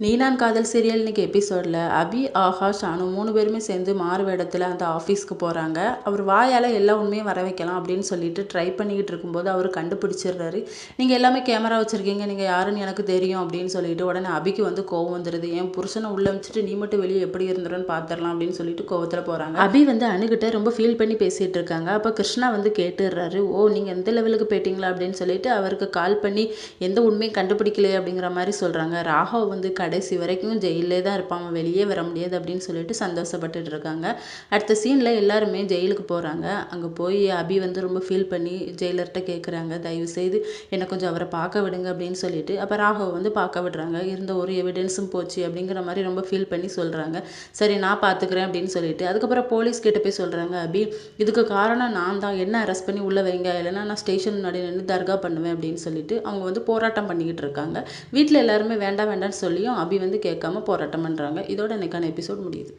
நீ நான் காதல் சீரியல் இன்றைக்கி எபிசோடில் அபி ஆஹா ஷானு மூணு பேருமே சேர்ந்து மாறு வேடத்தில் அந்த ஆஃபீஸ்க்கு போகிறாங்க அவர் வாயால் எல்லா உண்மையும் வர வைக்கலாம் அப்படின்னு சொல்லிட்டு ட்ரை பண்ணிக்கிட்டு இருக்கும்போது அவர் கண்டுபிடிச்சிடுறாரு. நீங்கள் எல்லாமே கேமரா வச்சுருக்கீங்க நீங்கள் யாருன்னு எனக்கு தெரியும் அப்படின்னு சொல்லிட்டு உடனே அபிக்கு வந்து கோவம் வந்துடுது என் புருஷனை உள்ளே வச்சுட்டு நீ மட்டும் வெளியே எப்படி இருந்துருன்னு பார்த்துடலாம் அப்படின்னு சொல்லிட்டு கோவத்தில் போகிறாங்க அபி வந்து அணுகிட்ட ரொம்ப ஃபீல் பண்ணி பேசிகிட்டு இருக்காங்க. அப்போ கிருஷ்ணா வந்து கேட்டுடுறாரு ஓ நீங்கள் எந்த லெவலுக்கு போயிட்டீங்களா? அப்படின்னு சொல்லிட்டு அவருக்கு கால் பண்ணி எந்த உண்மையும் கண்டுபிடிக்கலையே அப்படிங்கிற மாதிரி சொல்கிறாங்க ராகவ் வந்து கடைசி வரைக்கும் ஜெயிலே தான் இருப்பான். வெளியே வர முடியாது அப்படின்னு சொல்லிட்டு சந்தோஷப்பட்டுட்டு இருக்காங்க. அடுத்த சீனில் எல்லாருமே ஜெயிலுக்கு போகிறாங்க அங்கே போய் அபி வந்து ரொம்ப ஃபீல் பண்ணி ஜெயிலர்கிட்ட கேட்குறாங்க தயவு செய்து என்னை கொஞ்சம் அவரை பார்க்க விடுங்க அப்படின்னு சொல்லிட்டு அப்போ ராகவ் வந்து பார்க்க விடுறாங்க. இருந்த ஒரு எவிடன்ஸும் போச்சு அப்படிங்கிற மாதிரி ரொம்ப ஃபீல் பண்ணி சொல்கிறாங்க சரி நான் பார்த்துக்கிறேன் அப்படின்னு சொல்லிட்டு அதுக்கப்புறம் போலீஸ் கிட்ட போய் சொல்கிறாங்க அபி இதுக்கு காரணம் நான் தான். என்ன அரெஸ்ட் பண்ணி உள்ளே வைங்க? இல்லைன்னா நான் ஸ்டேஷன் முன்னாடி நின்று தர்கா பண்ணுவேன் அப்படின்னு சொல்லிட்டு அவங்க வந்து போராட்டம் பண்ணிக்கிட்டு இருக்காங்க. வீட்டில் எல்லாருமே வேண்டாம் வேண்டாம்னு சொல்லியும் அபி வந்து கேட்காம போராட்டம் பண்ணுறாங்க இதோட இன்றைக்கான எபிசோட் முடியுது.